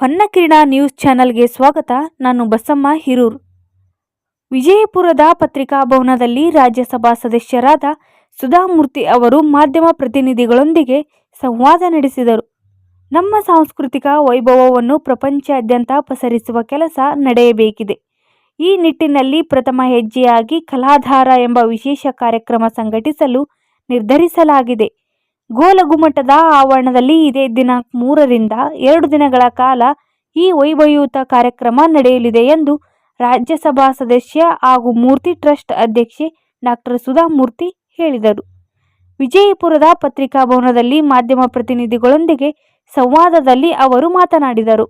ಹೊನ್ನಕಿರಣ news ಚಾನೆಲ್ಗೆ ಸ್ವಾಗತ. ನಾನು ಬಸಮ್ಮ ಹಿರೂರ್. ವಿಜಯಪುರದ ಪತ್ರಿಕಾಭವನದಲ್ಲಿ ರಾಜ್ಯಸಭಾ ಸದಸ್ಯರಾದ ಸುಧಾಮೂರ್ತಿ ಅವರು ಮಾಧ್ಯಮ ಪ್ರತಿನಿಧಿಗಳೊಂದಿಗೆ ಸಂವಾದ ನಡೆಸಿದರು. ನಮ್ಮ ಸಾಂಸ್ಕೃತಿಕ ವೈಭವವನ್ನು ಪ್ರಪಂಚಾದ್ಯಂತ ಪಸರಿಸುವ ಕೆಲಸ ನಡೆಯಬೇಕಿದೆ. ಈ ನಿಟ್ಟಿನಲ್ಲಿ ಪ್ರಥಮ ಹೆಜ್ಜೆಯಾಗಿ ಕಲಾಧಾರ ಎಂಬ ವಿಶೇಷ ಕಾರ್ಯಕ್ರಮ ಸಂಘಟಿಸಲು ನಿರ್ಧರಿಸಲಾಗಿದೆ. ಗೋಲಗುಮಟದ ಆವರಣದಲ್ಲಿ ಇದೇ ದಿನಾಂಕ ಮೂರರಿಂದ ಎರಡು ದಿನಗಳ ಕಾಲ ಈ ವೈಭವಯುತ ಕಾರ್ಯಕ್ರಮ ನಡೆಯಲಿದೆ ಎಂದು ರಾಜ್ಯಸಭಾ ಸದಸ್ಯ ಹಾಗೂ ಮೂರ್ತಿ ಟ್ರಸ್ಟ್ ಅಧ್ಯಕ್ಷೆ ಡಾಕ್ಟರ್ ಸುಧಾಮೂರ್ತಿ ಹೇಳಿದರು. ವಿಜಯಪುರದ ಪತ್ರಿಕಾಭವನದಲ್ಲಿ ಮಾಧ್ಯಮ ಪ್ರತಿನಿಧಿಗಳೊಂದಿಗೆ ಸಂವಾದದಲ್ಲಿ ಅವರು ಮಾತನಾಡಿದರು.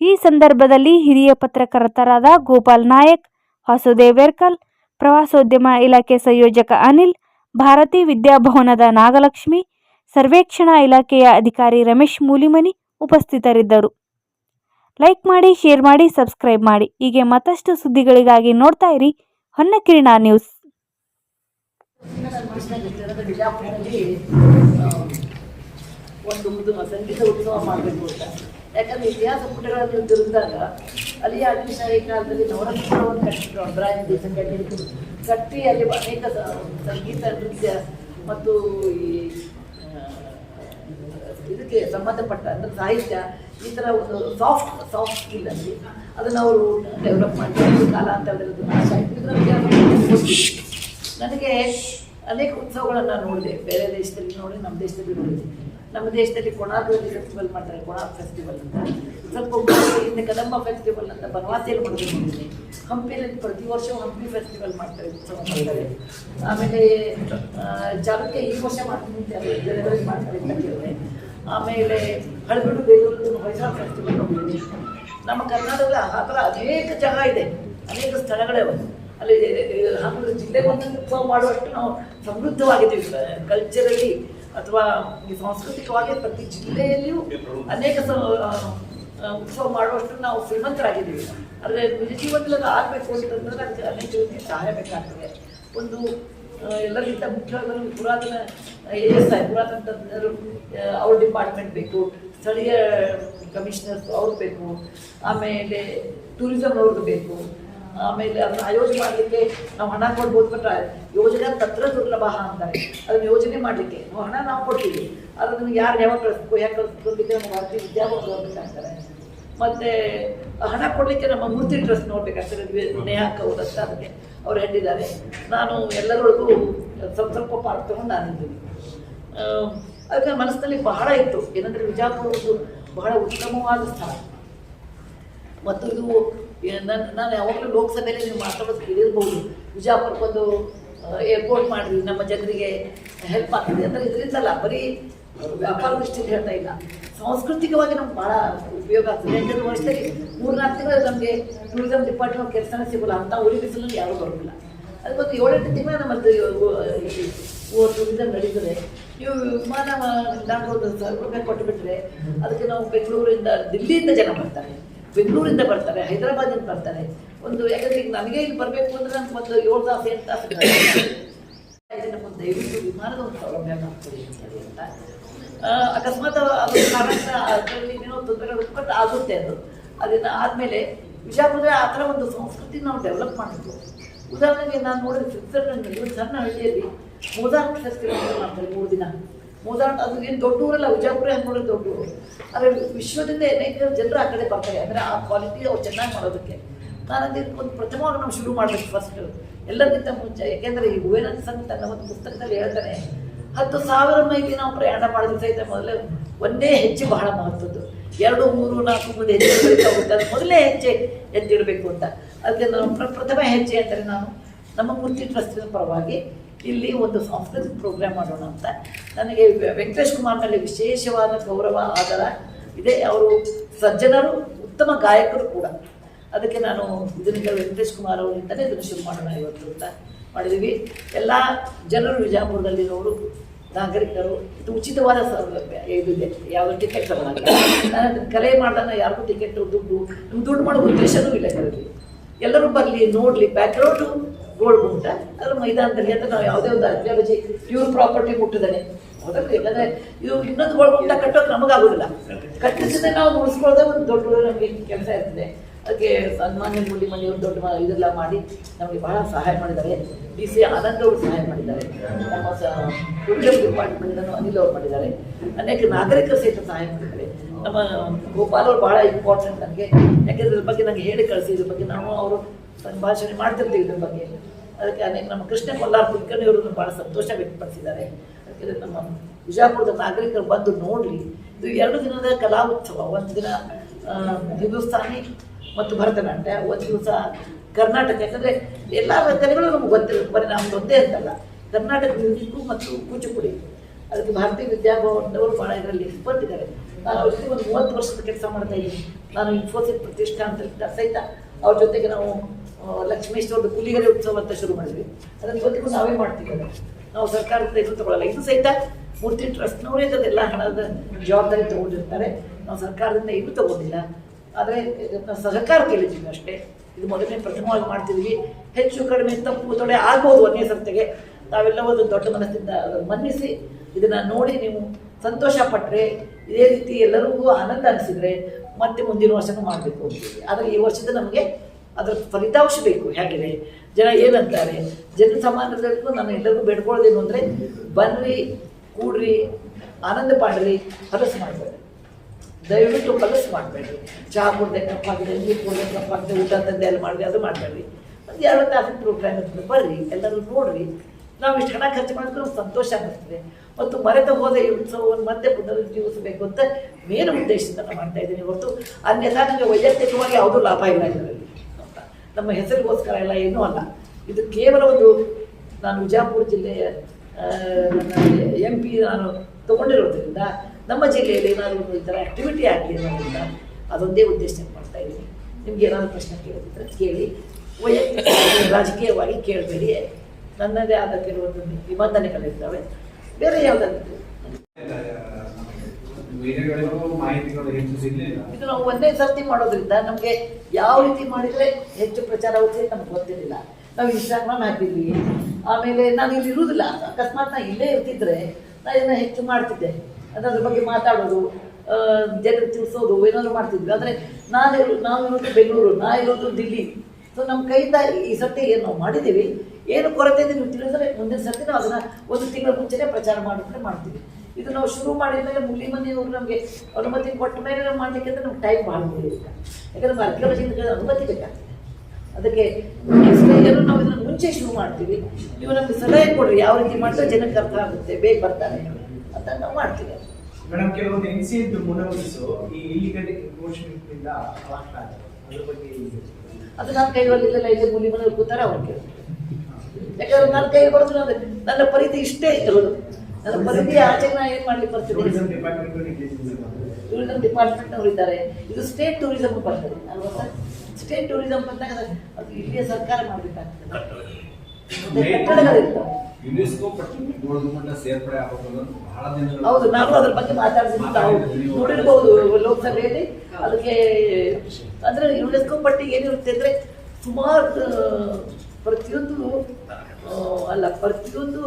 ಈ ಸಂದರ್ಭದಲ್ಲಿ ಹಿರಿಯ ಪತ್ರಕರ್ತರಾದ ಗೋಪಾಲ್ ನಾಯಕ್, ವಾಸುದೇವ್ ವೆರ್ಕಲ್, ಪ್ರವಾಸೋದ್ಯಮ ಇಲಾಖೆ ಸಂಯೋಜಕ ಅನಿಲ್, ಭಾರತಿ ವಿದ್ಯಾಭವನದ ನಾಗಲಕ್ಷ್ಮಿ, ಸರ್ವೇಕ್ಷಣಾ ಇಲಾಖೆಯ ಅಧಿಕಾರಿ ರಮೇಶ್ ಮೂಲಿಮನಿ ಉಪಸ್ಥಿತರಿದ್ದರು. ಲೈಕ್ ಮಾಡಿ, ಶೇರ್ ಮಾಡಿ, ಸಬ್ಸ್ಕ್ರೈಬ್ ಮಾಡಿ. ಹೀಗೆ ಮತ್ತಷ್ಟು ಸುದ್ದಿಗಳಿಗಾಗಿ ನೋಡ್ತಾ ಇರಿ ಹೊನ್ನಕಿರಣ ನ್ಯೂಸ್. ಕೃಷ್ಣಗಿರಿರದ ಬಿಜಾಪುರದಲ್ಲಿ ಆ, ಒಂದು ಸಂಗೀತ ಉತ್ಸವ ಮಾಡಬೇಕು ಅಂತ. ಯಾಕಂದ್ರೆ ಇತಿಹಾಸ ಪುಟಗಳನ್ನು ತಿರುಗಿದಾಗ ಅಲ್ಲಿಯ ಅಗ್ನಿಶಾಹಿ ಕಾಲದಲ್ಲಿ ನವರತ್ನವನ್ನು ಕಟ್ಟಿದ್ರು ಅಬ್ರಾಹಿಂ ದೇಶ ಕಟ್ಟಿ ಅಲ್ಲಿ ಅನೇಕ ಸಂಗೀತ ನೃತ್ಯ ಮತ್ತು ಈ ಇದಕ್ಕೆ ಸಂಬಂಧಪಟ್ಟ ಅಂದ್ರೆ ಸಾಹಿತ್ಯ ಈ ಥರ ಒಂದು ಸಾಫ್ಟ್ ಸಾಫ್ಟ್ ಸ್ಕಿಲ್ ಅಲ್ಲಿ ಅದನ್ನು ಅವರು ಡೆವಲಪ್ ಮಾಡಿ ಅದು ನಾಶ ಆಯ್ತು. ಇದರ ನನಗೆ ಅನೇಕ ಉತ್ಸವಗಳನ್ನು ನೋಡಿದೆ. ಬೇರೆ ದೇಶದಲ್ಲಿ ನೋಡಿ, ನಮ್ಮ ದೇಶದಲ್ಲಿ ನೋಡಿದೆ. ನಮ್ಮ ದೇಶದಲ್ಲಿ ಕೊಣಾರ್ಕದಲ್ಲಿ ಫೆಸ್ಟಿವಲ್ ಮಾಡ್ತಾರೆ ಕೊಣಾರ್ಕ್ ಫೆಸ್ಟಿವಲ್ ಅಂತ. ಸ್ವಲ್ಪ ಇಲ್ಲಿ ಕದಂಬ ಫೆಸ್ಟಿವಲ್ ಅಂತ ಬನವಾಸಿಯಲ್ಲಿ ಮಾಡಿದ್ದೀನಿ ಹಂಪಿಯಲ್ಲಿ ಪ್ರತಿ ವರ್ಷ ಹಂಪಿ ಫೆಸ್ಟಿವಲ್ ಮಾಡ್ತಾರೆ, ಉತ್ಸವ ಮಾಡ್ತಾರೆ. ಆಮೇಲೆ ಜಾಗಕ್ಕೆ ಈ ವರ್ಷ ಮಾಡ್ತೀನಿ ಮಾಡ್ತಾರೆ ಅಂತ ಕೇಳಿದೆ. ಆಮೇಲೆ ಹಳಗಡು ಬೇಲೂರು ಹೊಯ್ಸಳ ಫೆಸ್ಟಿವಲ್ ನಮ್ಮ ಕರ್ನಾಟಕದ ಆ ಥರ ಅನೇಕ ಜಾಗ ಇದೆ. ಅನೇಕ ಸ್ಥಳಗಳಿವೆ ಅಲ್ಲಿ ಹಾಗಾದ್ರೆ ಜಿಲ್ಲೆಗೆ ಉತ್ಸವ ಮಾಡುವಷ್ಟು ನಾವು ಸಮೃದ್ಧವಾಗಿದ್ದೀವಿ ಕಲ್ಚರಲಿ ಅಥವಾ ಈ ಸಾಂಸ್ಕೃತಿಕವಾಗಿ ಪ್ರತಿ ಜಿಲ್ಲೆಯಲ್ಲಿಯೂ ಅನೇಕ ಉತ್ಸವ ಮಾಡುವಷ್ಟು ನಾವು ಶ್ರೀಮಂತರಾಗಿದ್ದೀವಿ. ಆದರೆ ನಿಜ ಜೀವನದಲ್ಲಿ ಆಗಬೇಕು ಅಂತಂದ್ರೆ ಅದಕ್ಕೆ ಅನೇಕ ರೀತಿಯ ಸಹಾಯ ಬೇಕಾಗ್ತದೆ. ಒಂದು ಎಲ್ಲರಿಗಿಂತ ಮುಖ್ಯವಾಗಿ ಪುರಾತನ ಎ ಎಸ್ ಐ ಪುರಾತನ ತಜ್ಞರು ಅವ್ರ ಡಿಪಾರ್ಟ್ಮೆಂಟ್ ಬೇಕು, ಸ್ಥಳೀಯ ಕಮಿಷನರ್ಸ್ ಅವ್ರು ಬೇಕು, ಆಮೇಲೆ ಟೂರಿಸಂ ಅವ್ರದ್ದು ಬೇಕು. ಆಮೇಲೆ ಅದನ್ನ ಆಯೋಜನೆ ಮಾಡಲಿಕ್ಕೆ ನಾವು ಹಣ ಕೊಡ್ಬೋದು ಬಟ್ ಯೋಜನೆ ತತ್ರ ದುರ್ಲಭ ಅಂತಾರೆ. ಅದನ್ನ ಯೋಜನೆ ಮಾಡಲಿಕ್ಕೆ ನಾವು ಹಣ ನಾವು ಕೊಡ್ತೀವಿ. ಅದನ್ನು ಯಾರು ಯಾವಾಗ ಕಳಿಸ್ಬೇಕು, ಯಾಕೆ ಕಳಿಸ್ಬೇಕು ನಮ್ಮ ಭಾರತೀಯ ವಿದ್ಯಾಭ್ಯಾಸ ಹೋಗ್ಬೇಕಾಗ್ತಾರೆ ಮತ್ತೆ ಹಣ ಕೊಡಲಿಕ್ಕೆ ನಮ್ಮ ಮೂರ್ತಿ ಟ್ರಸ್ಟ್ ನೋಡ್ಬೇಕಾಗ್ತದೆ. ನೇಹಾಕ ಅಂತ ಅದಕ್ಕೆ ಅವ್ರು ಹೇಳಿದ್ದಾರೆ. ನಾನು ಎಲ್ಲರೊಳಗೂ ಸ್ವಲ್ಪ ಸ್ವಲ್ಪ ಪಾರ್ಟ್ ತಗೊಂಡು ನಾನಿದ್ದೀನಿ ಅದಕ್ಕೆ ಮನಸ್ಸಿನಲ್ಲಿ ಬಹಳ ಇತ್ತು. ಏನಂದ್ರೆ ವಿಜಯಪುರ ಒಂದು ಬಹಳ ಉತ್ತಮವಾದ ಸ್ಥಳ. ಮತ್ತು ಇದು ನನ್ ನಾನು ಯಾವಾಗಲೂ ಲೋಕಸಭೆಯಲ್ಲಿ ನೀವು ಮಾತಾಡೋದು ಕೇಳಿರ್ಬೋದು. ವಿಜಯಪುರಕ್ಕೊಂದು ಏರ್ಪೋರ್ಟ್ ಮಾಡಿರಿ, ನಮ್ಮ ಜನರಿಗೆ ಹೆಲ್ಪ್ ಆಗ್ತದೆ. ಅಂದರೆ ಇದರಿಂದಲ್ಲ, ಬರೀ ವ್ಯಾಪಾರ ದೃಷ್ಟಿಯಿಂದ ಹೇಳ್ತಾ ಇಲ್ಲ. ಸಾಂಸ್ಕೃತಿಕವಾಗಿ ನಮ್ಗೆ ಭಾಳ ಉಪಯೋಗ ಆಗ್ತದೆ. ಯಾಕಂದ್ರೆ ವರ್ಷದಲ್ಲಿ ಮೂರ್ನಾಲ್ಕು ತಿಂಗಳು ನಮಗೆ ಟೂರಿಸಂ ಡಿಪಾರ್ಟ್ಮೆಂಟ್ ಕೆಲಸನೇ ಸಿಗೋಲ್ಲ. ಅಂತ ಉಳಿ ಬಿಸಿಲಲ್ಲಿ ಯಾರೂ ಬರೋದಿಲ್ಲ. ಅದಕ್ಕೊಂದು ಏಳೆಂಟು ತಿಂಗಳ ನಮ್ಮದು ಟೂರಿಸಮ್ ಟೂರಿಸಂ ನಡೀತದೆ. ನೀವು ವಿಮಾನ ನಿಲ್ದಾಣಕ್ಕೆ ಸಾವಿರ ರೂಪಾಯಿ ಕೊಟ್ಟುಬಿಟ್ರೆ ಅದಕ್ಕೆ ನಾವು ಬೆಂಗಳೂರಿಂದ, ದಿಲ್ಲಿಯಿಂದ ಜನ ಬರ್ತಾರೆ. ಬೆಂಗಳೂರಿಂದ ಬರ್ತಾರೆ ಹೈದರಾಬಾದಿಂದ ಬರ್ತಾರೆ. ಒಂದು ಯಾಕಂದ್ರೆ ನನಗೆ ಇಲ್ಲಿ ಬರಬೇಕು ಅಂದ್ರೆ ನನಗೆ ಒಂದು ಏಳು ತಾಸು, ಎಂಟು ತಾಸು ದಯವಿಟ್ಟು ವಿಮಾನದ ಒಂದು ಸೌಲಭ್ಯ ಅಂತ ಹೇಳಿ ಅಂತ. ಅಕಸ್ಮಾತ್ ಅದು ಅದರಲ್ಲಿ ಏನೋ ತೊಂದರೆಗಳು ಬಟ್ ಆಗುತ್ತೆ ಅದು. ಅದನ್ನ ಆದಮೇಲೆ ವಿಜಯಪುರ ಆ ಥರ ಒಂದು ಸಂಸ್ಕೃತಿ ನಾವು ಡೆವಲಪ್ ಮಾಡಬೇಕು. ಉದಾಹರಣೆಗೆ ನಾನು ನೋಡಿದ ಸ್ವಿಟ್ಸರ್ಲೆಂಡ್ನಲ್ಲಿ ಒಂದು ಸಣ್ಣ ಹಳ್ಳಿಯಲ್ಲಿ ಮೋದಾರ್ಟ್ ಫೆಸ್ಟಿವಲ್ ಮಾಡ್ತಾರೆ ಮೂರು ದಿನ. ಮೋದಾರ್ಟ್ ಅದು ಏನು ದೊಡ್ಡ ಊರಲ್ಲ, ವಿಜಯಪುರ ಅಂದ್ಕೊಂಡ್ರೆ ದೊಡ್ಡ ಊರು. ಆದರೆ ವಿಶ್ವದಿಂದ ಅನೇಕ ಜನರು ಆ ಕಡೆ ಬರ್ತಾರೆ. ಅಂದರೆ ಆ ಕ್ವಾಲಿಟಿ ಅವ್ರು ಚೆನ್ನಾಗಿ ಮಾಡೋದಕ್ಕೆ. ನಾನು ಅದಕ್ಕೆ ಒಂದು ಪ್ರಥಮವಾಗಿ ನಾವು ಶುರು ಮಾಡಬೇಕು ಫಸ್ಟ್ ಎಲ್ಲರಿಗಿಂತ ಮುಂಚೆ, ಯಾಕೆಂದರೆ ಈ ಹೂವಿನ ಸಂಘ ತನ್ನ ಒಂದು ಪುಸ್ತಕದಲ್ಲಿ ಹೇಳ್ತಾನೆ ಹತ್ತು ಸಾವಿರ ಮೈಲಿ ನಾವು ಪ್ರಯಾಣ ಮಾಡಿದ್ರೆ ಸಹಿತ ಮೊದಲೇ ಒಂದೇ ಹೆಜ್ಜೆ ಬಹಳ ಮಹತ್ವದ್ದು. ಎರಡು, ಮೂರು, ನಾಲ್ಕು ಮುಂದೆ ಹೆಜ್ಜೆ ಅದು ಮೊದಲೇ ಹೆಜ್ಜೆ ಎದ್ದಿಡಬೇಕು ಅಂತ. ಅದಕ್ಕೆ ಪ್ರ- ಪ್ರಥಮ ಹೆಜ್ಜೆ ಅಂದರೆ ನಾನು ನಮ್ಮ ಮೂರ್ತಿ ಟ್ರಸ್ಟಿನ ಪರವಾಗಿ ಇಲ್ಲಿ ಒಂದು ಸಾಂಸ್ಕೃತಿಕ ಪ್ರೋಗ್ರಾಮ್ ಮಾಡೋಣ ಅಂತ. ನನಗೆ ವೆಂಕಟೇಶ್ ಕುಮಾರ್ನಲ್ಲಿ ವಿಶೇಷವಾದ ಗೌರವ ಆಧಾರ ಇದೆ. ಅವರು ಸಜ್ಜನರು, ಉತ್ತಮ ಗಾಯಕರು ಕೂಡ. ಅದಕ್ಕೆ ನಾನು ಇದರಿಂದ ವೆಂಕಟೇಶ್ ಕುಮಾರ್ ಅವರಿಂದಲೇ ಇದನ್ನು ಶುರು ಮಾಡೋಣ ಇವತ್ತು ಅಂತ ಮಾಡಿದ್ದೀವಿ ಎಲ್ಲ ಜನರು ವಿಜಾಪುರದಲ್ಲಿರೋರು ನಾಗರಿಕರು, ಇದು ಉಚಿತವಾದ ಸೌಲಭ್ಯ. ಇದು ಇದೆ. ಯಾವುದೋ ಟಿಕೆಟ್ ತಗೊಳ್ಳಲ್ಲ ನಾನು ಅದನ್ನ ಕರೆ ಮಾಡ್ದಾಗ ಯಾರಿಗೂ ಟಿಕೆಟ್ ದುಡ್ಡು ದುಡ್ಡು ಮಾಡೋ ಉದ್ದೇಶನೂ ಇಲ್ಲ ಕರೆದಿ ಎಲ್ಲರೂ ಬರಲಿ, ನೋಡಲಿ ಬ್ಯಾಕ್ಗ್ರೌಂಡು ಗೋಲ್ಗುಂಟ ಅದ್ರ ಮೈದಾನದಲ್ಲಿ ಅಂತ ನಾವು ಯಾವುದೇ ಒಂದು ಆರ್ಕಿಯಾಲಜಿ ಇವ್ರ ಪ್ರಾಪರ್ಟಿ ಮುಟ್ಟಿದ್ದಾನೆ ಹೌದಲ್ರಿ ಯಾಕಂದ್ರೆ ಇನ್ನೊಂದು ಇನ್ನೊಂದು ಗೋಲ್ಗುಂಟ ಕಟ್ಟೋಕೆ ನಮಗಾಗೋದಿಲ್ಲ ಕಟ್ಟಿಸಿದ್ರೆ ನಾವು ಉಳಿಸ್ಕೊಳ್ಳೋದೇ ಒಂದು ದೊಡ್ಡ ನಮಗೆ ಕೆಲಸ ಇರ್ತದೆ. ಅದಕ್ಕೆ ಸನ್ಮಾನ್ಯ ಮುಳ್ಳಿ ಮನೆಯವರು ದೊಡ್ಡ ಇದೆಲ್ಲ ಮಾಡಿ ನಮಗೆ ಬಹಳ ಸಹಾಯ ಮಾಡಿದ್ದಾರೆ. ಡಿ ಸಿ ಆನಂದ್ ಅವರು ಸಹಾಯ ಮಾಡಿದ್ದಾರೆ. ನಮ್ಮ ಟೂರಿಸಂ ಡಿಪಾರ್ಟ್ಮೆಂಟನ್ನು ಅನಿಲ್ ಅವರು ಮಾಡಿದ್ದಾರೆ. ಅನೇಕ ನಾಗರಿಕರು ಸಹಿತ ಸಹಾಯ ಮಾಡಿದ್ದಾರೆ. ನಮ್ಮ ಗೋಪಾಲ್ ಅವರು ಬಹಳ ಇಂಪಾರ್ಟೆಂಟ್ ನನಗೆ. ಯಾಕೆಂದ್ರೆ ಇದ್ರ ಬಗ್ಗೆ ನನಗೆ ಹೇಳಿ ಕಳಿಸಿ, ಇದ್ರ ಬಗ್ಗೆ ನಾವು ಅವರು ಸಂಭಾಷಣೆ ಮಾಡ್ತಿರ್ತೀವಿ ಇದ್ರ ಬಗ್ಗೆ. ಅದಕ್ಕೆ ಅನೇಕ ನಮ್ಮ ಕೃಷ್ಣ ಕೊಲ್ಲಾರ್ ಕುಲಕರ್ಣಿ ಅವರು ಬಹಳ ಸಂತೋಷ ವ್ಯಕ್ತಪಡಿಸಿದ್ದಾರೆ. ಅದಕ್ಕೆ ನಮ್ಮ ವಿಜಯಪುರದ ನಾಗರಿಕರು ಬಂದು ನೋಡ್ರಿ ಇದು ಎರಡು ದಿನದ ಕಲಾ ಉತ್ಸವ. ಒಂದು ದಿನ ಹಿಂದೂಸ್ತಾನಿ ಮತ್ತು ಭರತನಾಟ್ಯ, ಒಂದು ದಿವಸ ಕರ್ನಾಟಕ. ಯಾಕಂದರೆ ಎಲ್ಲ ಕಲೆಗಳು ನಮ್ಗೆ ಗೊತ್ತಿರುತ್ತೆ ಬರೀ ನಮ್ದು ಒಂದೇ ಅಂತಲ್ಲ. ಕರ್ನಾಟಕ ಮ್ಯೂಸಿಕ್ಕು ಮತ್ತು ಕೂಚಿಪುಡಿ. ಅದಕ್ಕೆ ಭಾರತೀಯ ವಿದ್ಯಾಭವನದವರು ಭಾಳ ಇದರಲ್ಲಿ ಬಂದಿದ್ದಾರೆ ನಾನು ಅವ್ರಿಗೆ ಒಂದು ಮೂವತ್ತು ವರ್ಷದ ಕೆಲಸ ಮಾಡ್ತಾ ಇದ್ದೀನಿ. ನಾನು ಇನ್ಫೋಸಿಸ್ ಪ್ರತಿಷ್ಠಾನದಲ್ಲಿ ಸಹಿತ ಅವ್ರ ಜೊತೆಗೆ ನಾವು ಆ, ಲಕ್ಷ್ಮೇಶ್ವರದ ಹುಲಿಗೆರೆ ಉತ್ಸವ ಅಂತ ಶುರು ಮಾಡಿದ್ವಿ. ಅದನ್ನು ಇವತ್ತಿಗೂ ನಾವೇ ಮಾಡ್ತೀವಿ. ನಾವು ಸರ್ಕಾರದ ಇದು ತಗೊಳ್ಳಲ್ಲ ಇದು ಸಹಿತ ಮೂರ್ತಿ ಟ್ರಸ್ಟ್ನವರೇ ಅದೆಲ್ಲ ಹಣದ ಜವಾಬ್ದಾರಿ ತಗೊಂಡಿರ್ತಾರೆ. ನಾವು ಸರ್ಕಾರದಿಂದ ಇದು ತಗೊಂಡಿಲ್ಲ. ಆದರೆ ಸಹಕಾರ ಕೇಳಿದ್ದೀವಿ ಅಷ್ಟೇ. ಇದು ಮೊದಲನೇ ಪ್ರಥಮವಾಗಿ ಮಾಡ್ತಿದ್ವಿ. ಹೆಚ್ಚು ಕಡಿಮೆ ತಪ್ಪು ತೊಡೆ ಆಗ್ಬೋದು ಒಂದೇ ಸರ್ತಿಗೆ ತಾವೆಲ್ಲ ಒಂದು ದೊಡ್ಡ ಮನಸ್ಸಿಂದ ಅದನ್ನು ಮನ್ನಿಸಿ ಇದನ್ನ ನೋಡಿ ನೀವು ಸಂತೋಷ ಪಟ್ಟರೆ ಇದೇ ರೀತಿ ಎಲ್ಲರಿಗೂ ಆನಂದ ಅನಿಸಿದರೆ ಮತ್ತೆ ಮುಂದಿನ ವರ್ಷನೂ ಮಾಡಬೇಕು ಅಂತೀವಿ. ಆದರೆ ಈ ವರ್ಷದ ನಮಗೆ ಅದರ ಫಲಿತಾಂಶ ಬೇಕು. ಹೇಗಿದೆ? ಜನ ಏನಂತಾರೆ? ಜನ ಸಮಾನದಲ್ಲೂ ನಾನು ಎಲ್ಲರಿಗೂ ಬೇಡ್ಕೊಳ್ಳೋದೇನು ಅಂದರೆ ಬನ್ರಿ, ಕೂಡ್ರಿ, ಆನಂದ ಪಾಡ್ರಿ ಹಲಸು ಮಾಡಬೇಡಿ ದಯವಿಟ್ಟು ಹಲಸು ಮಾಡಬೇಡ್ರಿ. ಚಹಾ ಕುಡ್ದೆ ಕಪ್ಪಾಗಿದೆ ನೀರು ಕುಡ್ದೆ ಕಪ್ಪಾಗಿದೆ ಊಟ ತಂದೆ ಅಲ್ಲಿ ಮಾಡಿದೆ, ಅದು ಮಾಡಬೇಡ್ರಿ. ಒಂದು ಎರಡು ತಾಸಿನ ಪ್ರೋಗ್ರಾಮ್ ಇರ್ತದೆ. ಬರ್ರಿ, ಎಲ್ಲರೂ ನೋಡ್ರಿ. ನಾವು ಇಷ್ಟು ಹಣ ಖರ್ಚು ಮಾಡಿದ್ರೆ ಸಂತೋಷ ಅನ್ನಿಸ್ತದೆ ಮತ್ತು ಮರೆತು ಹೋದ ಈ ಉತ್ಸವವನ್ನು ಮತ್ತೆ ಪುನರುಜ್ಜೀವಿಸಬೇಕು ಅಂತ ಮೇನ್ ಉದ್ದೇಶದಿಂದ ನಾನು ಮಾಡ್ತಾ ಇದ್ದೀನಿ. ಹೊರತು ಅನ್ಯಥಾ ನನಗೆ ವೈಯಕ್ತಿಕವಾಗಿ ಯಾವುದೂ ಲಾಭ ಇಲ್ಲ ಇದರಲ್ಲಿ. ನಮ್ಮ ಹೆಸರಿಗೋಸ್ಕರ ಎಲ್ಲ ಏನೂ ಅಲ್ಲ. ಇದು ಕೇವಲ ಒಂದು ನಾನು ವಿಜಯಪುರ ಜಿಲ್ಲೆಯ ಎಂ ಪಿ ನಾನು ತಗೊಂಡಿರೋದ್ರಿಂದ ನಮ್ಮ ಜಿಲ್ಲೆಯಲ್ಲಿ ಏನಾದರೂ ಈ ಥರ ಆ್ಯಕ್ಟಿವಿಟಿ ಆಗಲಿ ಅನ್ನೋದ್ರಿಂದ ಅದೊಂದೇ ಉದ್ದೇಶ ಮಾಡ್ತಾ ಇದ್ದೀನಿ. ನಿಮ್ಗೆ ಏನಾದರೂ ಪ್ರಶ್ನೆ ಕೇಳಿದ್ರೆ ಕೇಳಿ. ವೈಯಕ್ತಿಕ ರಾಜಕೀಯವಾಗಿ ಕೇಳಬೇಡಿ. ನನ್ನದೇ ಆದ ಕೆಲವೊಂದು ನಿಬಂಧನೆಗಳಿರ್ತವೆ ಬೇರೆ ಯಾವುದಾದ್ರು? ಇದು ನಾವು ಒಂದೇ ಸರ್ತಿ ಮಾಡೋದ್ರಿಂದ ನಮಗೆ ಯಾವ ರೀತಿ ಮಾಡಿದ್ರೆ ಹೆಚ್ಚು ಪ್ರಚಾರ ಆಗುತ್ತೆ ನಮ್ಗೆ ಗೊತ್ತಿರಲಿಲ್ಲ. ನಾವು ಇನ್ಸ್ಟಾಗ್ರಾಮ್ ಹಾಕಿದ್ವಿ. ಆಮೇಲೆ ನಾನು ಇಲ್ಲಿ ಇರುವುದಿಲ್ಲ ಅಕಸ್ಮಾತ್ ನಾ ಇಲ್ಲೇ ಇರ್ತಿದ್ರೆ ನಾನು ಇದನ್ನ ಹೆಚ್ಚು ಮಾಡ್ತಿದ್ದೆ. ಅದ್ರ ಬಗ್ಗೆ ಮಾತಾಡೋದು ಜನರು ತಿಳಿಸೋದು, ಏನಾದ್ರು ಮಾಡ್ತಿದ್ವಿ. ಆದರೆ ನಾನು ನಾವು ಇರೋದು ಬೆಂಗಳೂರು, ನಾ ಇರೋದು ದಿಲ್ಲಿ. ಸೊ ನಮ್ಮ ಕೈಯಿಂದ ಈ ಸರ್ತಿ ಏನು ನಾವು ಮಾಡಿದ್ದೀವಿ, ಏನು ಕೊರತೆ ಇದೆ ನೀವು ತಿಳಿದ್ರೆ ಮುಂದಿನ ಸರ್ತಿ ನಾವು ಅದನ್ನು ಒಂದು ತಿಂಗಳ ಮುಂಚೆನೇ ಪ್ರಚಾರ ಮಾಡಿದ್ರೆ ಮಾಡ್ತೀವಿ. ಇದು ನಾವು ಶುರು ಮಾಡಿದ ಮೇಲೆ ಮುಲಿ ಮನೆಯವರು ನಮಗೆ ಅನುಮತಿ ಕೊಟ್ಟ ಮೇಲೆ ನಾವು ಮಾಡಲಿಕ್ಕೆ ಅಂದರೆ ನಮ್ಗೆ ಟೈಮ್ ಭಾಳ ಇಲ್ಲ ಯಾಕಂದ್ರೆ ಆರ್ಕಿಯಾಲಜಿಯಿಂದ ಅನುಮತಿ ಬೇಕಾಗ್ತದೆ. ಅದಕ್ಕೆ ಏನು ನಾವು ಇದನ್ನು ಮುಂಚೆ ಶುರು ಮಾಡ್ತೀವಿ. ನೀವು ನಮಗೆ ಸಲಹೆ ಕೊಡ್ರಿ ಯಾವ ರೀತಿ ಮಾಡಿದ್ರೆ ಜನಕ್ಕೆ ಅರ್ಥ ಆಗುತ್ತೆ ಬೇಗ ಬರ್ತಾರೆ ಅಂತ ನಾವು ಮಾಡ್ತೀವಿ. ಮೇಡಮ್ ಕೆಲವೊಂದು ಎನ್ಸಿಎಂಟ್ ಮುನವರಿಸು ಈ ಇಲ್ಲಿಗಡೆ ಇಂದ ಅವಾಗ್ತಾ ಇದೆ. ಅದ್ರ ಬಗ್ಗೆ? ಅದು ನನ್ನ ಕೈ ಇಲ್ಲ ಮುಲಿ ಮನೆಯಲ್ಲಿ ಕೂತಾರೆ ಅವ್ರು ಕೇಳ್ತಾರೆ. ಯಾಕಂದ್ರೆ ನನ್ನ ಕೈ ಬರೋದು ನನ್ನ ಪರಿಧಿ ಇಷ್ಟೇ ಇರೋದು. ಏನು ಮಾಡ್ಲಿಕ್ಕೆ ಟೂರಿಸಂ ಡಿಪಾರ್ಟ್ಮೆಂಟ್ ನೆಗ್ಲಿಜೆನ್ಸ್ ಮಾಡ್ತಾರೆ. ಟೂರಿಸಂ ಡಿಪಾರ್ಟ್ಮೆಂಟ್ನವರು ಇದ್ದಾರೆ. ಇದು ಸ್ಟೇಟ್ ಟೂರಿಸಂ ಬರ್ತದೆ. ಅಲ್ವಾ ಸರ್? ಸ್ಟೇಟ್ ಟೂರಿಸಂ ಬಂದಾಗ ಅದು ಇಲ್ಲಿಯ ಸರ್ಕಾರ ಮಾಡಬೇಕಾಗ್ತದೆ. ಕಟ್ಟಡಗಳಿರ್ತವೆ. ಯುನೆಸ್ಕೋ ಸೇರ್ಪಡೆ ಬಹಳ ಹೌದು ಅದ್ರ ಬಗ್ಗೆ ತಾವು ನೋಡಿರ್ಬೋದು ಲೋಕಸಭೆಯಲ್ಲಿ. ಅದಕ್ಕೆ ಅಂದ್ರೆ ಯುನೆಸ್ಕೋ ಪಟ್ಟಿ ಏನಿರುತ್ತೆ ಅಂದ್ರೆ ಸುಮಾರು ಪ್ರತಿಯೊಂದು ಅಲ್ಲ, ಪ್ರತಿಯೊಂದು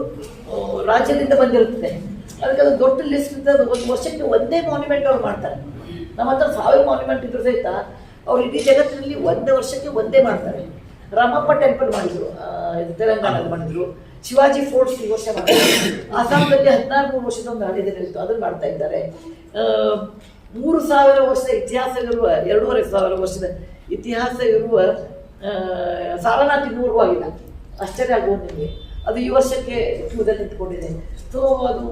ರಾಜ್ಯದಿಂದ ಬಂದಿರುತ್ತದೆ. ಅದಕ್ಕೆ ಅದು ದೊಡ್ಡ ಲಿಸ್ಟ್ ಇದ್ದ ಒಂದು ವರ್ಷಕ್ಕೆ ಒಂದೇ ಮಾನ್ಯುಮೆಂಟ್ ಅವ್ರು ಮಾಡ್ತಾರೆ. ನಮ್ಮ ಹತ್ರ ಸಾವಿರ ಮಾನ್ಯುಮೆಂಟ್ ಇದ್ರೂ ಸಹಿತ ಅವ್ರು ಇಡೀ ಜಗತ್ತಿನಲ್ಲಿ ಒಂದೇ ವರ್ಷಕ್ಕೆ ಒಂದೇ ಮಾಡ್ತಾರೆ. ರಾಮಪ್ಪ ಟೆಂಪಲ್ ಮಾಡಿದ್ರು ಇದು ತೆಲಂಗಾಣದಲ್ಲಿ ಮಾಡಿದ್ರು. ಶಿವಾಜಿ ಫೋರ್ಟ್ಸ್ ಈ ವರ್ಷ ಮಾಡಿದ್ರು. ಅಸ್ಸಾಂನಲ್ಲಿ ಹದಿನಾರು ಮೂರು ವರ್ಷದ ಒಂದು ಹಳ್ಳಿದೆ ಇತ್ತು. ಅದನ್ನು ಮಾಡ್ತಾ ಇದ್ದಾರೆ. ಮೂರು ಸಾವಿರ ವರ್ಷದ ಇತಿಹಾಸ ಇರುವ, ಎರಡೂವರೆ ಸಾವಿರ ವರ್ಷದ ಇತಿಹಾಸ ಇರುವ ಸಾರನಾಥ್ ಆಗಿಲ್ಲ ಆಶ್ಚರ್ಯ ಆಗ್ಬೋದು ನಿಮಗೆ. ಅದು ಈ ವರ್ಷಕ್ಕೆ ಕ್ಯೂದಲ್ಲಿ ನಿಂತ್ಕೊಂಡಿದೆ. ಸೊ ಅದು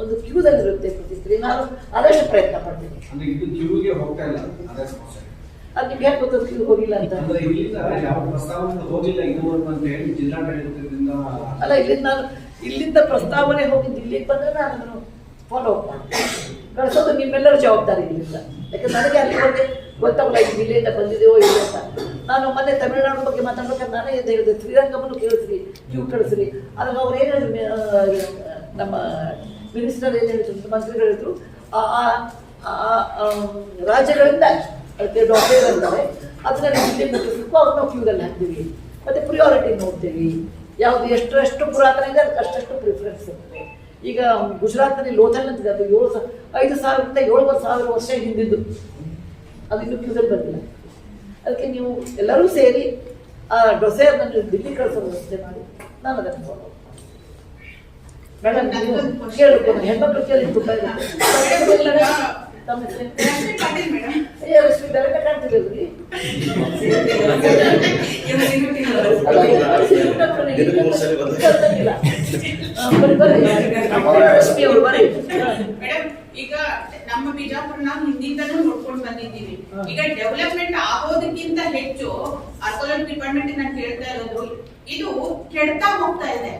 ಒಂದು ಕ್ಯೂದಲ್ಲಿರುತ್ತೆ ಪ್ರತಿಕ್ರಿಯೆ. ನಾನು ಆದಷ್ಟು ಪ್ರಯತ್ನ ಪಡ್ತೀನಿ. ಅದೇ ನಿಮ್ಗೆ ಯಾಕೆ ಗೊತ್ತು? ಕ್ಯೂ ಹೋಗಿಲ್ಲ ಅಂತ. ಅಲ್ಲ ಇಲ್ಲಿಂದ ನಾನು ಇಲ್ಲಿಂದ ಪ್ರಸ್ತಾವನೆ ಹೋಗಿದ್ದು ಇಲ್ಲಿಗೆ ಬಂದರೆ ನಾನು ಅದನ್ನು ಫಾಲೋ ಅಪ್ ಮಾಡ್ತೀನಿ. ಕಳಿಸೋದು ನಿಮ್ಮೆಲ್ಲರ ಜವಾಬ್ದಾರಿ ಇಲ್ಲಿಂದ. ಯಾಕಂದ್ರೆ ನನಗೆ ಅಲ್ಲಿ ಹೋಗಿ ಗೊತ್ತಾಗಲ್ಲ ಇದು ಜಿಲ್ಲೆಯಿಂದ ಬಂದಿದೆಯೋ ಇಲ್ಲ ಅಂತ. ನಾನು ಮೊನ್ನೆ ತಮಿಳುನಾಡು ಬಗ್ಗೆ ಮಾತಾಡ್ಬೇಕಾದ್ರೆ ನಾನೇ ಇದು ಹೇಳಿದೆ ಶ್ರೀರಂಗಮನ್ನು ಕೇಳಿಸ್ರಿ ನೀವು ಕಳಿಸ್ರಿ. ಅದಾಗ ಅವ್ರು ಏನು ನಮ್ಮ ಮಿನಿಸ್ಟರ್ ಏನು ಹೇಳಿದ್ರು ಮಂತ್ರಿಗಳು ಹೇಳಿದ್ರು ರಾಜ್ಯಗಳಿಂದ ಡಾಕ್ಟರ್ ಅಂತಾರೆ ಅದನ್ನ ಜಿಲ್ಲೆ ಮುಟ್ಟಿಸ್ಬೇಕು, ಅವ್ರನ್ನ ಕ್ಯೂದಲ್ಲಿ ಹಾಕ್ತೀವಿ. ಮತ್ತೆ ಪ್ರಿಯಾರಿಟಿ ನೋಡ್ತೀವಿ. ಯಾವುದು ಎಷ್ಟು ಎಷ್ಟು ಪುರಾತನ ಇದೆ, ಅದಕ್ಕೆ ಅಷ್ಟಷ್ಟು ಪ್ರಿಫರೆನ್ಸ್ ಇರ್ತದೆ. ಈಗ ಗುಜರಾತ್ನಲ್ಲಿ ಲೋಥಲ್ ಅಂತಿದೆ, ಅದು ಏಳು ಐದು ಸಾವಿರದಿಂದ ಏಳುವರೆ ಸಾವಿರ ವರ್ಷ ಹಿಂದಿದ್ದು. ಅದು ಇನ್ನೂ ಬಂದಿಲ್ಲ ಅದಕ್ಕೆ ನೀವು ಎಲ್ಲರೂ ಸೇರಿ ಆ ಡೊಸೆಯರ್ನ ನೀವು ದಿಲ್ಲಿ ಕಳಿಸೋ ವ್ಯವಸ್ಥೆ ಮಾಡಿ ನಾನು ಅದನ್ನು ಫಾಲೋ ಮೇಡಮ್ ನೀವು ಕೇಳ್ಬೇಕು ಹೆಣ್ಮಕ್ಳು ಕೇಳಿ ತುಂಬ ಇರುತ್ತೆ ತಮ್ಮ ಬೆಳಗ್ಗೆ ಕಾಣ್ತಿದ್ದೀರಿ? ಅಲ್ಲ, ಈಗ ನಮ್ಮ ಬಿಜಾಪುರ ನಾವು ಹಿಂದಿಂದನೂ ನೋಡ್ಕೊಂಡು ಬಂದಿದ್ದೀವಿ. ಈಗ ಡೆವಲಪ್ಮೆಂಟ್ ಆಗೋದಕ್ಕಿಂತ ಹೆಚ್ಚು ಆರ್ಕೋಲಜಿ ಡಿಪಾರ್ಟ್ಮೆಂಟ್ ನಾನು ಕೇಳ್ತಾ ಇರೋದು, ಇದು ಕೆಡ್ತಾ ಹೋಗ್ತಾ ಇದೆ.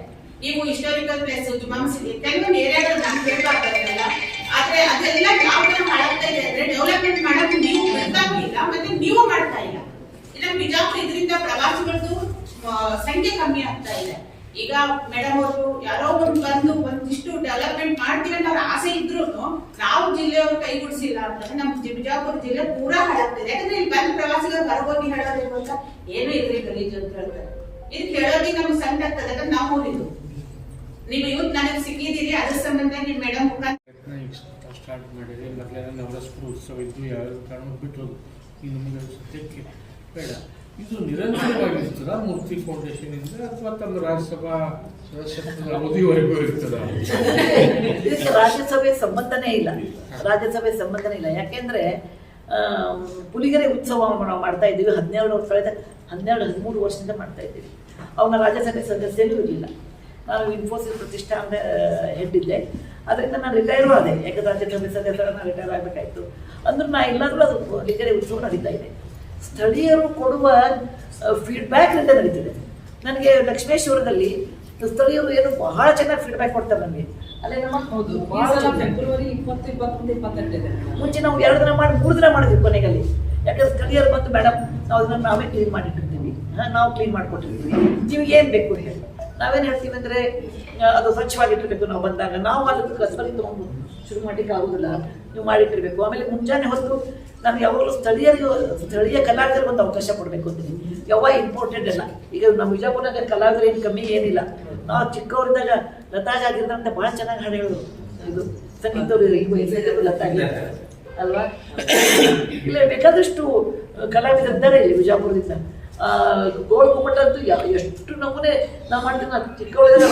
ನೀವು ಹಿಸ್ಟೋರಿಕಲ್ ಪ್ಲೇಸ್ ಜುಮಾ ಮಸೀದಿ ಕೆಲವೊಂದು ಏರಿಯಾಗಳು ನಾನು ಕೇಳ್ತಾ ಇದ್ದಾರಲ್ಲ ಆದ್ರೆ ಅದೆಲ್ಲ ಯಾವ ತರ ಹಾಳಾಗ್ತಾ ಇದೆ ಅಂದ್ರೆ ಡೆವಲಪ್ಮೆಂಟ್ ಮಾಡಕ್ಕೆ ನೀವು ಇಲ್ಲ, ಮತ್ತೆ ನೀವು ಮಾಡ್ತಾ ಇಲ್ಲ. ಇಲ್ಲ ಬಿಜಾಪುರ ಇದರಿಂದ ಪ್ರವಾಸಿಗಳದ್ದು ಸಂಖ್ಯೆ ಕಮ್ಮಿ ಆಗ್ತಾ ಇದೆ. ಈಗ ಮೇಡಮ್ ಅವರು ಯಾರೋ ಒಂದು ಬಂದು ಒಂದಿಷ್ಟು ಡೆವಲಪ್ಮೆಂಟ್ ಮಾಡ್ತೀವಿ ಅನ್ನೋ ಆಸೆ ಇದ್ರು ನಾವು ಜಿಲ್ಲೆಯವರು ಕೈಗೂಡಿಸಿಲ್ಲ ಅಂತಂದ್ರೆ ನಮ್ಮ ಬಿಜಾಪುರ ಜಿಲ್ಲೆ ಪೂರಾ ಹಾಳಾಗ್ತಿದೆ ಯಾಕಂದ್ರೆ ಇಲ್ಲಿ ಬಂದ ಪ್ರವಾಸಿಗರು ಹೊರಗೋಗಿ ಅಂತ? ಏನೂ ಇಲ್ರಿ ಗಲೀಜು ಅಂತ ಹೇಳ್ತಾರೆ. ಇದು ಕೇಳೋದಿಗೆ ನಮ್ಗೆ ಸಂಕಟ ಯಾಕಂದ್ರೆ ನಾವು ಹೋಗಿದ್ದು ನೀವು ಇವತ್ತು ನನಗೆ ಸಿಕ್ಕಿದ್ದೀರಿ ಅದ್ರ ಸಂಬಂಧ ನಿಮ್ಮ ಮೇಡಮ್ ಮುಖಾಂತರ ಸ್ಟಾರ್ಟ್ ಮಾಡಿದ್ರಿ ಮೊದಲೆಲ್ಲ ನವರಾತ್ರಿ ಉತ್ಸವ ಇದ್ದು ಯಾವ ಕಾರಣ ಬಿಟ್ಟು ಇದು ನಮಗೆ ಸದ್ಯಕ್ಕೆ ಬೇಡ. ಇದು ನಿರಂತರವಾಗಿರ್ತದ ಮೂರ್ತಿ ಫೌಂಡೇಶನ್ ಇಂದ ಅಥವಾ ತಮ್ಮ ರಾಜ್ಯಸಭಾ ಸದಸ್ಯತ್ವದ ಅವಧಿವರೆಗೂ ಇರ್ತದ ರಾಜ್ಯಸಭೆ ಸಂಬಂಧನೇ ಇಲ್ಲ. ರಾಜ್ಯಸಭೆ ಸಂಬಂಧನೇ ಇಲ್ಲ. ಯಾಕೆಂದ್ರೆ ಪುಲಿಗೆರೆ ಉತ್ಸವ ನಾವು ಮಾಡ್ತಾ ಇದ್ದೀವಿ. ಹದಿನೇಳು ವರ್ಷ ಕಳೆದ ಹನ್ನೆರಡು, ಹದಿಮೂರು ವರ್ಷದಿಂದ ಮಾಡ್ತಾ ಇದ್ದೀವಿ. ಅವನ ರಾಜ್ಯಸಭೆ ಸದಸ್ಯನೂ ಇರಲಿಲ್ಲ. ನಾನು ಇನ್ಫೋಸಿಸ್ ಪ್ರತಿಷ್ಠಾನದ ಹೆಡ್ ಇದ್ದೆ ಅದರಿಂದ ನಾನು ರಿಟೈರ್ ಆದೆ. ಯಾಕಂದ್ರೆ ರಾಜ್ಯಸಭೆ ಸದಸ್ಯರ ನಾನು ರಿಟೈರ್ ಆಗಬೇಕಾಯ್ತು. ಅಂದ್ರೆ ನಾ ಎಲ್ಲಾದರೂ ಅದು ಪುಲಿಗೆರೆ ಉತ್ಸವ ನಡೀತಾ ಇದೆ. ಸ್ಥಳೀಯರು ಕೊಡುವ ಫೀಡ್ಬ್ಯಾಕ್ ಅಂತ ನಡೀತಿದೆ. ನನಗೆ ಲಕ್ಷ್ಮೇಶ್ವರದಲ್ಲಿ ಸ್ಥಳೀಯರು ಏನು ಬಹಳ ಚೆನ್ನಾಗಿ ಫೀಡ್ಬ್ಯಾಕ್ ಕೊಡ್ತಾರೆ ನನಗೆ. ಅಲ್ಲೇ ನಮ್ಮ ಹೌದು. ಫೆಬ್ರವರಿ ಇಪ್ಪತ್ತು ಇಪ್ಪತ್ತೊಂದು ಇಪ್ಪತ್ತೆಂಟಿದೆ ಮುಂಚೆ ನಾವು ಎರಡು ದಿನ ಮಾಡಿ ಮೂರು ದಿನ ಮಾಡಿದ್ವಿ ಕೊನೆಗಲ್ಲಿ ಯಾಕಂದ್ರೆ ಸ್ಥಳೀಯರು ಬಂದು ಮೇಡಮ್ ನಾವು ಅದನ್ನು ನಾವೇ ಕ್ಲೀನ್ ಮಾಡಿಟ್ಟಿರ್ತೀವಿ. ನಾವು ಕ್ಲೀನ್ ಮಾಡಿಕೊಟ್ಟಿರ್ತೀವಿ. ನೀವು ಏನು ಬೇಕು ಹೇಳಿ? ನಾವೇನು ಹೇಳ್ತೀವಿ ಅಂದರೆ ಅದು ಸ್ವಚ್ಛವಾಗಿಟ್ಟಿರ್ಬೇಕು ನಾವು ಬಂದಾಗ. ನಾವು ಅದಕ್ಕೆ ಕಸ್ಬರಿ ತೊಗೊಂಡು ಶುರು ಮಾಡ್ಲಿಕ್ಕೆ ಆಗೋದಿಲ್ಲ. ನೀವು ಮಾಡಿಟ್ಟಿರಬೇಕು. ಆಮೇಲೆ ಮುಂಜಾನೆ ಹೊತ್ತು ನಾನು ಯಾವಾಗಲೂ ಸ್ಥಳೀಯರಿಗೆ ಸ್ಥಳೀಯ ಕಲಾವಿದರಿಗೆ ಒಂದು ಅವಕಾಶ ಕೊಡಬೇಕು ಅಂತೀನಿ ಯಾವ ಇಂಪಾರ್ಟೆಂಟ್ ಅಲ್ಲ. ಈಗ ನಮ್ಮ ವಿಜಯಪುರದಾಗ ಕಲಾವಿದರು ಏನು ಕಮ್ಮಿ ಏನಿಲ್ಲ. ನಾವು ಚಿಕ್ಕವರಿದ್ದಾಗ ಲತಾಜ್ ಆಗಿದ್ದಂತೆ ಭಾಳ ಚೆನ್ನಾಗಿ ಹಾಡು ಹೇಳೋದು ಇದು ಸಂಗೀತವ್ರು ಈಗ ಲತಾಜ್ ಅಲ್ವಾ? ಇಲ್ಲ, ಬೇಕಾದಷ್ಟು ಕಲಾವಿದರಿದ್ದಾರೆ ಇಲ್ಲಿ ವಿಜಯಪುರದಿಂದ. ಗುಮ್ಮಟ ಅಂತೂ ಎಷ್ಟು ನಮೂನೆ ನಾವು ಮಾಡ್ತೀವಿ ನಾವು ಚಿಕ್ಕವಳಿದ್ರೆ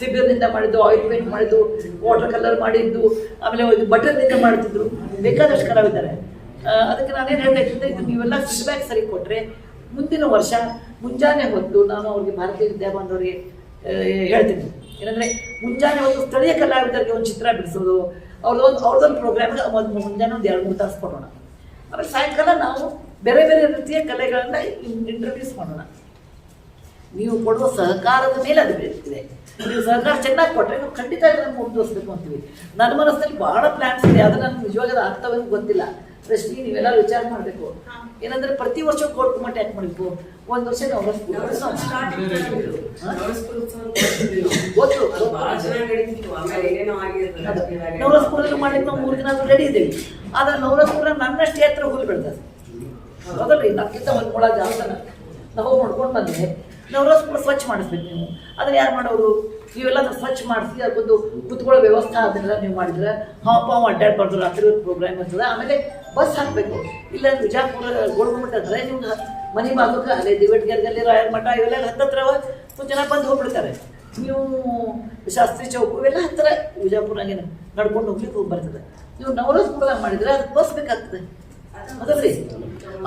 ಸಿಬಿಯರ್ನಿಂದ ಮಾಡಿದ್ದು ಆಯಿಲ್ ಪೇಂಟ್ ಮಾಡಿದ್ದು ವಾಟರ್ ಕಲರ್ ಮಾಡಿದ್ದು, ಆಮೇಲೆ ಇದು ಬಟರ್ನಿಂದ ಮಾಡ್ತಿದ್ರು. ಬೇಕಾದಷ್ಟು ಕಲಾವಿದ್ದಾರೆ ಅದಕ್ಕೆ ನಾನೇನು ಹೇಳ್ತಾ ಇದ್ದೆ ಇದು ನೀವೆಲ್ಲ ಫೀಡ್ಬ್ಯಾಕ್ ಸರಿ ಕೊಟ್ಟರೆ ಮುಂದಿನ ವರ್ಷ ಮುಂಜಾನೆ ಹೊತ್ತು ನಾನು ಅವ್ರಿಗೆ ಭಾರತೀಯ ವಿದ್ಯಾಭವನದವ್ರಿಗೆ ಹೇಳ್ತೀನಿ. ಏನಂದರೆ ಮುಂಜಾನೆ ಒಂದು ಸ್ಥಳೀಯ ಕಲಾವಿದರಿಗೆ ಒಂದು ಚಿತ್ರ ಬಿಡಿಸೋದು ಅವ್ರದ್ದೊಂದು ಅವ್ರದ್ದೊಂದು ಪ್ರೋಗ್ರಾಮ್ಗೆ ಮುಂಜಾನೆ ಒಂದು ಎರಡು ಮೂರು ತಾಸು ಕೊಡೋಣ. ಆಮೇಲೆ ಸಾಯಂಕಾಲ ನಾವು ಬೇರೆ ಬೇರೆ ರೀತಿಯ ಕಲೆಗಳನ್ನು ಇಂಟ್ರೊಡ್ಯೂಸ್ ಮಾಡೋಣ. ನೀವು ಕೊಡುವ ಸಹಕಾರದ ಮೇಲೆ ಅದು ಬೀಳ್ತಿದೆ. ನೀವು ಸಹಕಾರ ಚೆನ್ನಾಗಿ ಕೊಟ್ಟರೆ ನಾವು ಖಂಡಿತ ಇದನ್ನು ಮುಂದುವರಿಸಬೇಕು ಅಂತೀವಿ. ನನ್ನ ಮನಸ್ಸಲ್ಲಿ ಬಹಳ ಪ್ಲಾನ್ಸ್ ಇದೆ ಅದು ನನಗೆ ನಿಜವಾಗ ಅದು ಅರ್ಥವೇನು ಗೊತ್ತಿಲ್ಲ. ರಶ್ಮಿ ನೀವೆಲ್ಲ ವಿಚಾರ ಮಾಡಬೇಕು. ಏನಂದ್ರೆ ಪ್ರತಿ ವರ್ಷ ಕೋರ್ಟ್ ಮಟ್ಟ ಯಾಕೆ ಮಾಡಬೇಕು ಒಂದು ವರ್ಷ ನಾವು ಗೊತ್ತು. ಅದು ಬಹಳ ಚೆನ್ನಾಗಿ ನಡೀತಿತ್ತು. ಆಮೇಲೆ ಏನೇನೋ ಆಗಿರ್ತದೆ ನವರಸ್ಪುರದಲ್ಲಿ ಮಾಡ್ಲಿಕ್ಕೆ ನಾವು ಮೂರು ದಿನ ರೆಡಿ ಇದ್ದೀವಿ. ಆದ್ರೆ ನವರಸ್ಪುರ ನನ್ನಷ್ಟೇ ಎತ್ತರ ಹೋಗಿ ಬೆಳೆದ ಹೌದಲ್ರಿ? ನಮ್ಗಿಂತ ಒಂದು ಮೊಳ ಜಾಸ್ತಿ ನಾವು ನೋಡ್ಕೊಂಡು ಬಂದೆ ಕೂಡ ಸ್ವಚ್ಛ ಮಾಡಿಸ್ಬೇಕು ನೀವು. ಅದನ್ನ ಯಾರು ಮಾಡೋರು? ನೀವೆಲ್ಲ ಸ್ವಚ್ಛ ಮಾಡಿಸಿ ಅದಕ್ಕೊಂದು ಕುತ್ಕೊಳ್ಳೋ ವ್ಯವಸ್ಥೆ ಅದನ್ನೆಲ್ಲ ನೀವು ಮಾಡಿದ್ರೆ ಹಾಂ ಪಾವು ಅಡ್ಡಾಡ್ಬಾರ್ದು, ರಾತ್ರಿ ಪ್ರೋಗ್ರಾಮ್ ಇರ್ತದೆ. ಆಮೇಲೆ ಬಸ್ ಹಾಕಬೇಕು. ಇಲ್ಲ ವಿಜಾಪುರ ಗೋಳ್ಗುಮಠ ಅಂದ್ರೆ ನೀವು ಮನೆ ಬಾಗಕ್ಕೆ ಅಲ್ಲೇ ದಿವಟ್ಗೆರ್ಗಲ್ಲಿ ರಾಯರ ಮಠ, ಇವೆಲ್ಲ ಹತ್ತತ್ರ ಒಂದು ಜನ ಬಂದು ಹೋಗ್ಬಿಡ್ತಾರೆ. ನೀವು ಶಾಸ್ತ್ರಿ ಚೌಕ್, ಇವೆಲ್ಲ ಹತ್ತಿರ ವಿಜಯಪುರಾಗೆ ನಡ್ಕೊಂಡು ಹೋಗ್ಲಿಕ್ಕೆ ಹೋಗಿ ಬರ್ತದೆ ನೀವು ನವರಸ್ಪುರ ಮಾಡಿದ್ರೆ ಅದು ಬಸ್ ಬೇಕಾಗ್ತದೆ. ಅದಲ್ರಿ.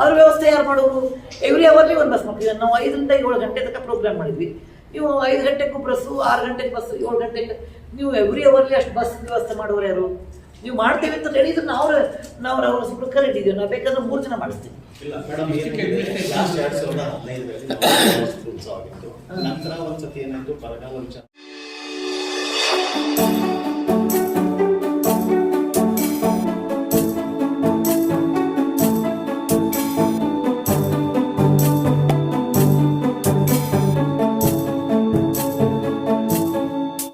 ಅವ್ರ ವ್ಯವಸ್ಥೆ ಯಾರು ಮಾಡೋರು? ಎವ್ರಿ ಅವರ್ಲಿ ಒಂದು ಬಸ್ ಮಾಡ್ತೀವಿ. ನಾವು ಐದರಿಂದ ಏಳು ಗಂಟೆ ತನಕ ಪ್ರೋಗ್ರಾಮ್ ಮಾಡಿದ್ವಿ. ನೀವು ಐದು ಗಂಟೆಗೂ ಬಸ್ಸು ಆರು ಗಂಟೆಗೆ ಬಸ್ ಏಳು ಗಂಟೆಗೆ ನೀವು ಎವ್ರಿ ಅವರ್ಲಿ ಅಷ್ಟು ಬಸ್ ವ್ಯವಸ್ಥೆ ಮಾಡೋರು ಯಾರು? ನೀವು ಮಾಡ್ತೀವಿ ಅಂತ ಹೇಳಿದ್ರೆ ನಾವು ನಾವು ಅವ್ರ ಸುಖ ಇಟ್ಟಿದ್ದೀವಿ ನಾವು ಬೇಕಾದ್ರೆ ಮೂರು ಜನ ಮಾಡಿಸ್ತೀವಿ. ಇಲ್ಲ ಮೇಡಮ್ ಲಾಸ್ಟ್ ಎರಡ್ ಸಾವಿರದ ಹದಿನೈದರಲ್ಲಿ ನಾವು ಉತ್ಸವ ಆಗಿತ್ತು. ನಂತರ ಒಂದ್ಸತಿ ಏನಾಯ್ತು? ಬರಗಾಲ ವಿಚಾರ